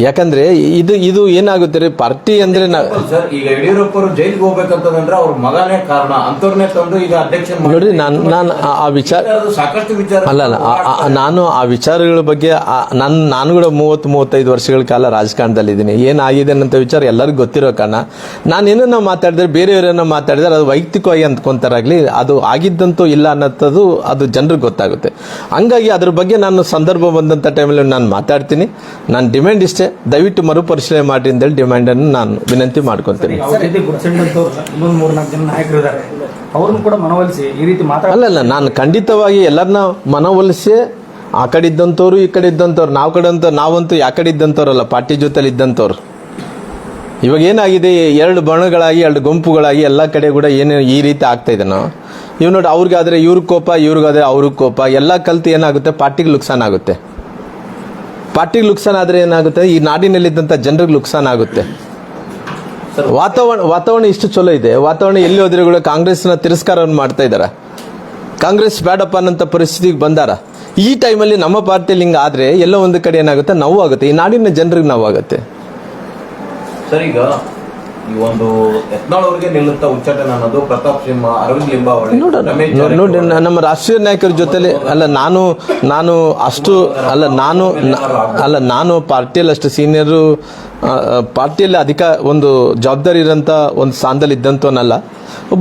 ಯಾಕಂದ್ರೆ ಇದು ಇದು ಏನಾಗುತ್ತೆ ರೀ? ಪಾರ್ಟಿ ಅಂದ್ರೆ ಸರ್ ಈಗ ಯಡಿಯೂರಪ್ಪರು ಜೈಲಿಗೆ ಹೋಗ್ಬೇಕಂತಂದ್ರೆ ಅವ್ರ ಮಗನೇ ಕಾರಣ. ಅಂತವ್ರನ್ನೇ ತಂದು ಈಗ ಅಧ್ಯಕ್ಷ ನೋಡಿ ನಾನು ನಾನು ಆ- ವಿಚಾರ ಸಾಕಷ್ಟು ವಿಚಾರ ಅಲ್ಲ ಅಲ್ಲ ನಾನು ಆ ವಿಚಾರಗಳ ಬಗ್ಗೆ ನಾನು ನಾನು ಕೂಡ ಮೂವತ್ತು ಮೂವತ್ತೈದು ವರ್ಷಗಳ ಕಾಲ ರಾಜಕಾರಣದಲ್ಲಿ ಇದ್ದೀನಿ. ಏನಾಗಿದೆ ಅನ್ನೋಂಥ ವಿಚಾರ ಎಲ್ಲರಿಗೂ ಗೊತ್ತಿರೋ ಕಾರಣ. ನಾನು ಏನನ್ನ ಮಾತಾಡಿದ್ರೆ ಬೇರೆಯವರನ್ನ ಮಾತಾಡಿದ್ರೆ ಅದು ವೈಯಕ್ತಿಕವಾಗಿ ಅಂದ್ಕೊಂತಾರಾಗ್ಲಿ ಅದು ಆಗಿದ್ದಂತೂ ಇಲ್ಲ ಅನ್ನೋದು ಅದು ಜನರಿಗೆ ಗೊತ್ತಾಗುತ್ತೆ. ಹಂಗಾಗಿ ಅದ್ರ ಬಗ್ಗೆ ನಾನು ಸಂದರ್ಭ ಬಂದಂಥ ಟೈಮಲ್ಲಿ ನಾನು ಮಾತಾಡ್ತೀನಿ. ನಾನು ಡಿಮ್ಯಾಂಡ್ ಇಷ್ಟೇ ದಯವಿಟ್ಟು ಮರುಪರಿಶೀಲನೆ ಮಾಡಿ ಅಂತೇಳಿ ಡಿಮ್ಯಾಂಡನ್ನು ನಾನು ವಿನಂತಿ ಮಾಡ್ಕೊತೀನಿ ಅಲ್ಲಲ್ಲ ನಾನು ಖಂಡಿತವಾಗಿ ಎಲ್ಲರನ್ನ ಮನವೊಲಿಸಿ ಆ ಕಡೆ ಇದ್ದಂಥವ್ರು ಈ ಕಡೆ ಇದ್ದಂಥವ್ರು ನಾವು ಕಡೆ ಅಂತ ನಾವಂತೂ ಯಾ ಕಡೆ ಇದ್ದಂಥವ್ರಲ್ಲ ಪಾರ್ಟಿ ಜೊತೆಲಿ ಇದ್ದಂಥವ್ರು ಇವಾಗ ಏನಾಗಿದೆ ಎರಡು ಬಣಗಳಾಗಿ ಎರಡು ಗುಂಪುಗಳಾಗಿ ಎಲ್ಲ ಕಡೆ ಕೂಡ ಏನು ಈ ರೀತಿ ಆಗ್ತಾ ಇದೆ ನಾವು ಇವ್ ನೋಡಿ ಅವ್ರಿಗಾದ್ರೆ ಇವ್ರಿಗೆ ಕೋಪ ಇವ್ರಿಗಾದ್ರೆ ಅವ್ರಿಗೆ ಕೋಪ ಎಲ್ಲ ಕಲ್ತು ಏನಾಗುತ್ತೆ ಪಾರ್ಟಿಗೆ ನುಕ್ಸಾನ್ ಆಗುತ್ತೆ. ಪಾರ್ಟಿಗೆ ನುಕ್ಸಾನ್ ಆದ್ರೆ ಏನಾಗುತ್ತೆ? ಈ ನಾಡಿನಲ್ಲಿದ್ದಂಥ ಜನರಿಗೆ ನುಕ್ಸಾನ್ ಆಗುತ್ತೆ. ವಾತಾವರಣ ವಾತಾವರಣ ಇಷ್ಟು ಚಲೋ ಇದೆ. ವಾತಾವರಣ ಎಲ್ಲಿ ಹೋದ್ರೆ ಕೂಡ ಕಾಂಗ್ರೆಸ್ನ ತಿರಸ್ಕಾರವನ್ನು ಮಾಡ್ತಾ ಇದ್ದಾರೆ. ಕಾಂಗ್ರೆಸ್ ಬೇಡಪ್ಪ ಅನ್ನೋಂಥ ಪರಿಸ್ಥಿತಿಗೆ ಬಂದಾರ. ಈ ಟೈಮಲ್ಲಿ ನಮ್ಮ ಪಾರ್ಟಿಯಲ್ಲಿ ಹಿಂಗೆ ಆದ್ರೆ ಎಲ್ಲೋ ಒಂದು ಕಡೆ ಏನಾಗುತ್ತೆ? ನೋವು ಆಗುತ್ತೆ. ಈ ನಾಡಿನ ಜನರಿಗೆ ನೋವಾಗುತ್ತೆ ಸರ್, ಈಗ ಈ ಒಂದು ಯತ್ನಾಳ್ ಅವರಿಗೆ ನಿಲ್ಲುತ್ತಾ ಉಚ್ಚಾಟನೆ ಅನ್ನೋದು ಪ್ರತಾಪ್ ಸಿಂಹ ಅರವಿಂದ್ ಲಿಂಬಾವಳಿ ನೋಡಿ ನಮ್ಮ ರಾಷ್ಟ್ರೀಯ ನಾಯಕರ ಜೊತೆಲಿ ಅಲ್ಲ ನಾನು ನಾನು ಅಷ್ಟು ಅಲ್ಲ ನಾನು ಅಲ್ಲ ನಾನು ಪಾರ್ಟಿಯಲ್ಲಿ ಅಷ್ಟು ಸೀನಿಯರು ಪಾರ್ಟಿಯಲ್ಲಿ ಅಧಿಕ ಒಂದು ಜವಾಬ್ದಾರಿ ಇರೋಂಥ ಒಂದು ಸ್ಥಾನದಲ್ಲಿ ಇದ್ದಂತವನಲ್ಲ ಒಬ್ಬ